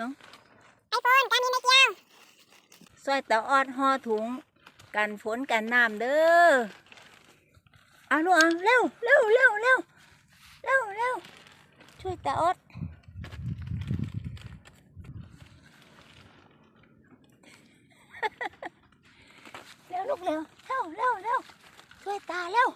น้องไอโฟนการมีไม่เกี่ยวซอยตาออดห่อถุง กันฝนกันน้ำเด้อเอาลูกเอาเร็วเร็วเร็วเร็วเร็วเร็วช่วยตาออดเร็วลูกเร็วเร็วเร็วเร็วช่วยตาเร็ว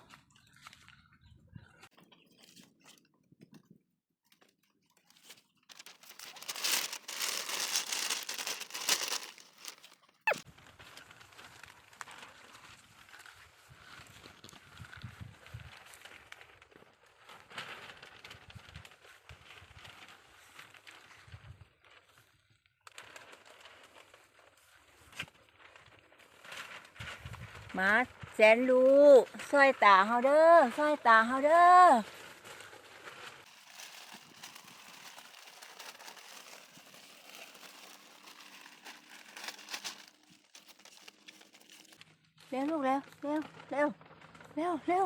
มาแสนรู้ซอยตาเฮาเด้อซอยตาเฮาเด้อเร็วลูกเร็วเร็วเร็วเร็วเร็ว